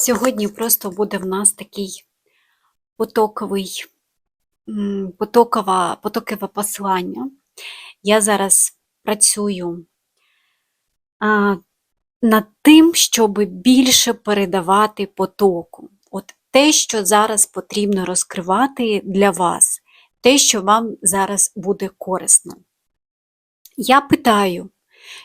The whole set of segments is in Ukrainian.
Сьогодні просто буде в нас такий потоковий, потокова, потокове послання. Я зараз працюю а, над тим, щоб більше передавати потоку. От те, що зараз потрібно розкривати для вас, те, що вам зараз буде корисно. Я питаю,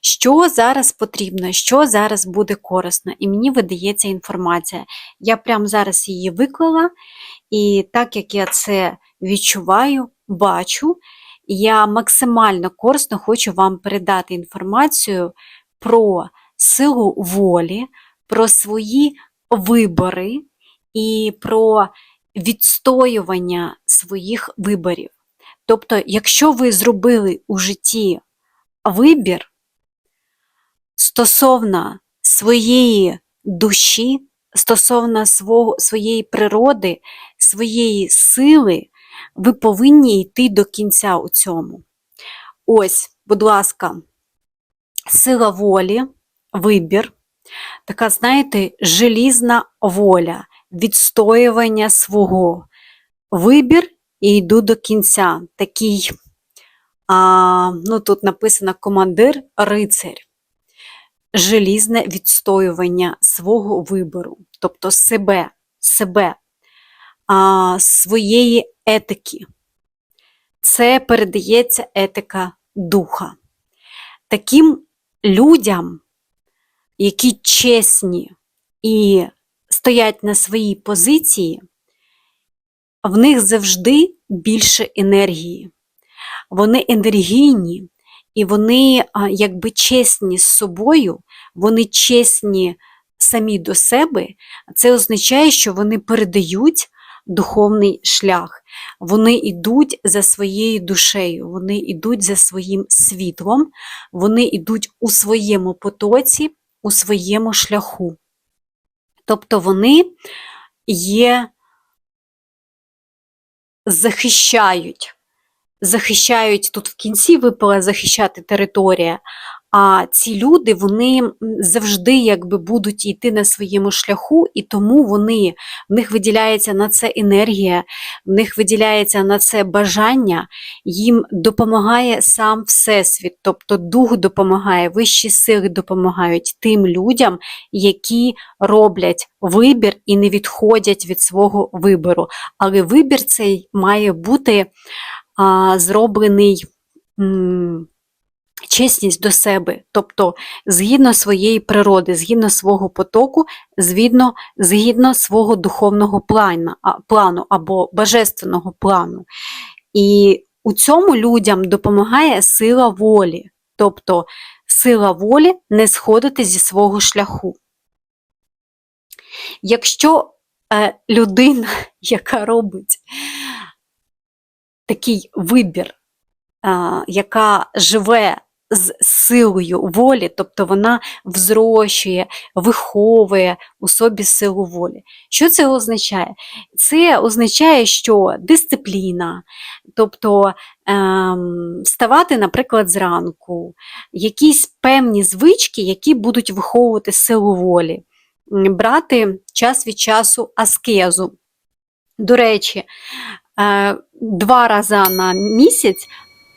що зараз потрібно, що зараз буде корисно, і мені видається інформація. Я прямо зараз її виклала, і так як я це відчуваю, бачу, я максимально корисно хочу вам передати інформацію про силу волі, про свої вибори і про відстоювання своїх виборів. Тобто, якщо ви зробили у житті вибір стосовно своєї душі, стосовно свого, своєї природи, своєї сили, ви повинні йти до кінця у цьому. Ось, будь ласка, сила волі, вибір, така, знаєте, желізна воля, відстоювання свого. Вибір і йду до кінця. Такий, а, ну тут написано командир, рицарь. Желізне відстоювання свого вибору, тобто себе, себе, а, своєї етики. Це передається етика духа. Таким людям, які чесні і стоять на своїй позиції, в них завжди більше енергії. Вони енергійні і вони якби чесні з собою, вони чесні самі до себе. Це означає, що вони передають духовний шлях. Вони йдуть за своєю душею, вони йдуть за своїм світлом, вони йдуть у своєму потоці, у своєму шляху. Тобто вони є, захищають, захищають тут в кінці випала захищати територія. А ці люди вони завжди якби будуть йти на своєму шляху, і тому вони в них виділяється на це енергія, в них виділяється на це бажання, їм допомагає сам Всесвіт, тобто дух допомагає, вищі сили допомагають тим людям, які роблять вибір і не відходять від свого вибору. Але вибір цей має бути зроблений. Чесність до себе, тобто згідно своєї природи, згідно свого потоку, згідно, згідно свого духовного плану, а- плану або божественного плану. І у цьому людям допомагає сила волі, тобто сила волі не сходити зі свого шляху. Якщо е, людина, яка робить такий вибір, яка живе з силою волі, тобто вона взрощує, виховує у собі силу волі. Що це означає? Це означає, що дисципліна, тобто ем, вставати, наприклад, зранку, якісь певні звички, які будуть виховувати силу волі, брати час від часу аскезу. До речі, е, два рази на місяць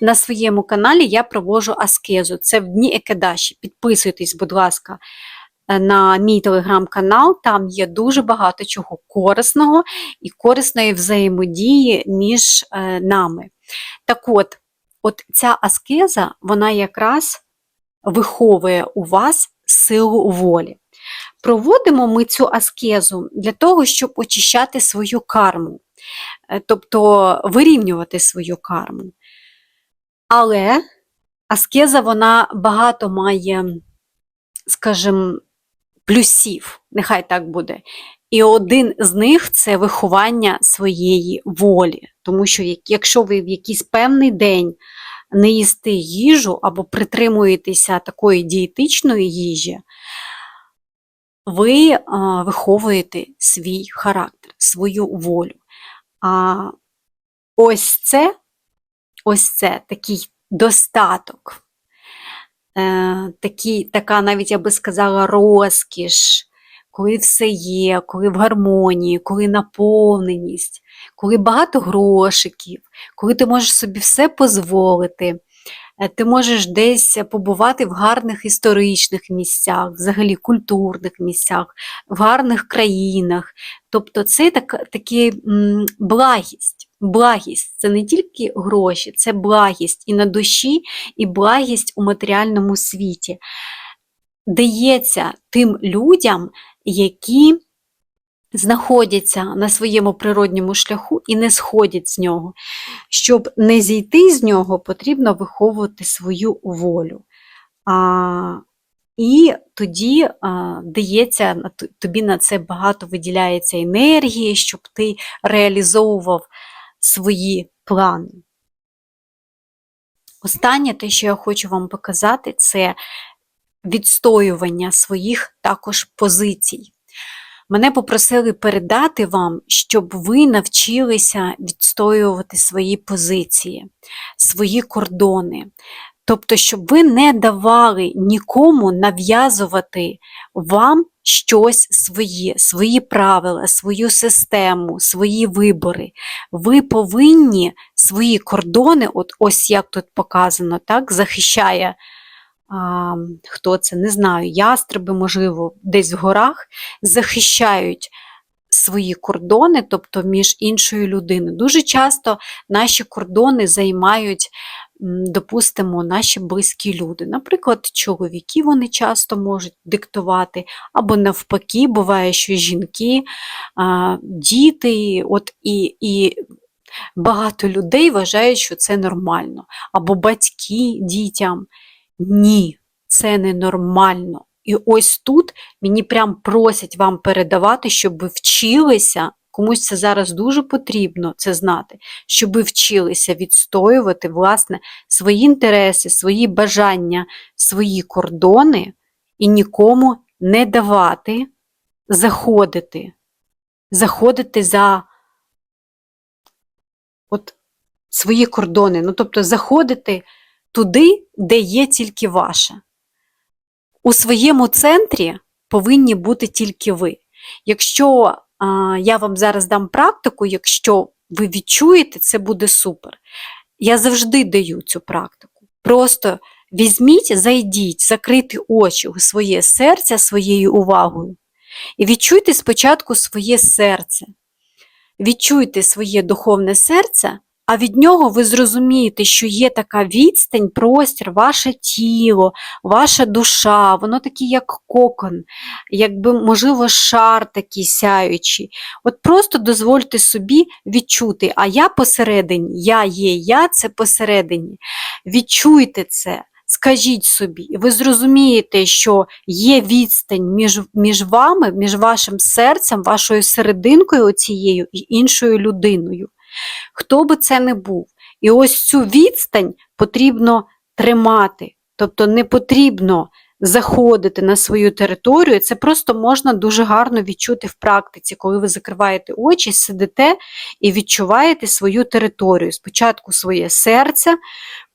на своєму каналі я проводжу аскезу. Це в дні Екедаші. Підписуйтесь, будь ласка, е, на мій телеграм-канал. Там є дуже багато чого корисного і корисної взаємодії між е, нами. Так от, от ця аскеза, вона якраз виховує у вас силу волі. Проводимо ми цю аскезу для того, щоб очищати свою карму, е, тобто вирівнювати свою карму. Але аскеза вона багато має, скажімо, плюсів, нехай так буде. І один з них це виховання своєї волі. Тому що якщо ви в якийсь певний день не їсти їжу або притримуєтеся такої дієтичної їжі, ви виховуєте свій характер, свою волю. А ось це, ось це такий достаток, е, такий, така навіть, я би сказала, розкіш, коли все є, коли в гармонії, коли наповненість, коли багато грошиків, коли ти можеш собі все дозволити. Е, Ти можеш десь побувати в гарних історичних місцях, взагалі культурних місцях, в гарних країнах. Тобто це так, такі м, благість. Благість це не тільки гроші, це благість і на душі, і благість у матеріальному світі. Дається тим людям, які знаходяться на своєму природньому шляху і не сходять з нього. Щоб не зійти з нього, потрібно виховувати свою волю. А, і тоді а, дається тобі на це багато виділяється енергії, щоб ти реалізовував свої плани. Останнє, те, що я хочу вам показати, це відстоювання своїх також позицій. Мене попросили передати вам, щоб ви навчилися відстоювати свої позиції, свої кордони. Тобто, щоб ви не давали нікому нав'язувати вам щось своє, свої правила, свою систему, свої вибори. Ви повинні свої кордони, от ось як тут показано, так, захищає а, хто це, не знаю, ястреби, можливо, десь в горах, захищають свої кордони, тобто між іншою людиною. Дуже часто наші кордони займають, допустимо, наші близькі люди. Наприклад, чоловіки вони часто можуть диктувати, або навпаки, буває, що жінки, діти, от і, і багато людей вважають, що це нормально, або батьки дітям. Ні, це ненормально. І ось тут мені прям просять вам передавати, щоб ви вчилися, комусь це зараз дуже потрібно це знати, щоб ви вчилися відстоювати власне свої інтереси, свої бажання, свої кордони і нікому не давати заходити, заходити за от свої кордони, ну тобто заходити туди, де є тільки ваше. У своєму центрі повинні бути тільки ви. Якщо а, я вам зараз дам практику, якщо ви відчуєте, це буде супер. Я завжди даю цю практику. Просто візьміть, зайдіть, закрийте очі у своє серце своєю увагою. І відчуйте спочатку своє серце. Відчуйте своє духовне серце, а від нього ви зрозумієте, що є така відстань, простір, ваше тіло, ваша душа, воно такий, як кокон, якби, можливо, шар такий сяючий. От просто дозвольте собі відчути, а я посередині, я є, я це посередині. Відчуйте це. Скажіть собі, ви зрозумієте, що є відстань між, між вами, між вашим серцем, вашою серединкою оцією і іншою людиною. Хто би це не був. І ось цю відстань потрібно тримати. Тобто не потрібно заходити на свою територію. Це просто можна дуже гарно відчути в практиці, коли ви закриваєте очі, сидите і відчуваєте свою територію. Спочатку своє серце,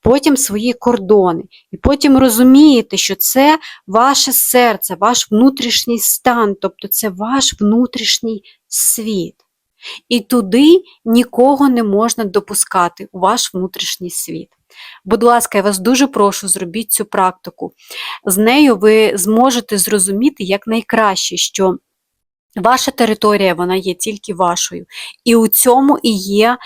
потім свої кордони. І потім розумієте, що це ваше серце, ваш внутрішній стан, тобто це ваш внутрішній світ. І туди нікого не можна допускати у ваш внутрішній світ. Будь ласка, я вас дуже прошу, зробіть цю практику. З нею ви зможете зрозуміти якнайкраще, що ваша територія вона є тільки вашою. І у цьому і є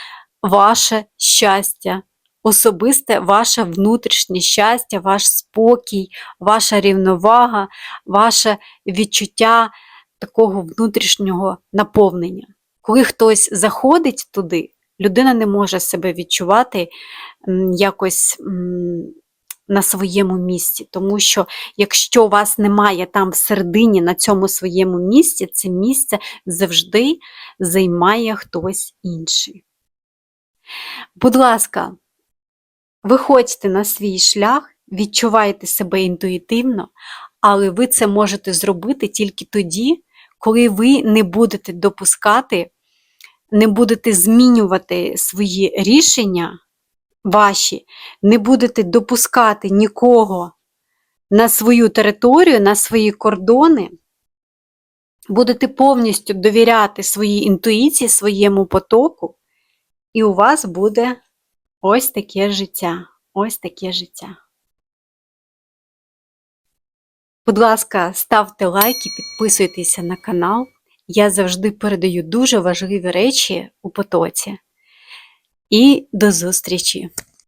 ваше щастя, особисте ваше внутрішнє щастя, ваш спокій, ваша рівновага, ваше відчуття такого внутрішнього наповнення. Коли хтось заходить туди, людина не може себе відчувати якось на своєму місці. Тому що якщо вас немає там всередині, на цьому своєму місці, це місце завжди займає хтось інший. Будь ласка, виходьте на свій шлях, відчувайте себе інтуїтивно, але ви це можете зробити тільки тоді, коли ви не будете допускати, не будете змінювати свої рішення ваші, не будете допускати нікого на свою територію, на свої кордони, будете повністю довіряти своїй інтуїції, своєму потоку, і у вас буде ось таке життя. Ось таке життя. Будь ласка, ставте лайки, підписуйтеся на канал. Я завжди передаю дуже важливі речі у потоці. І до зустрічі!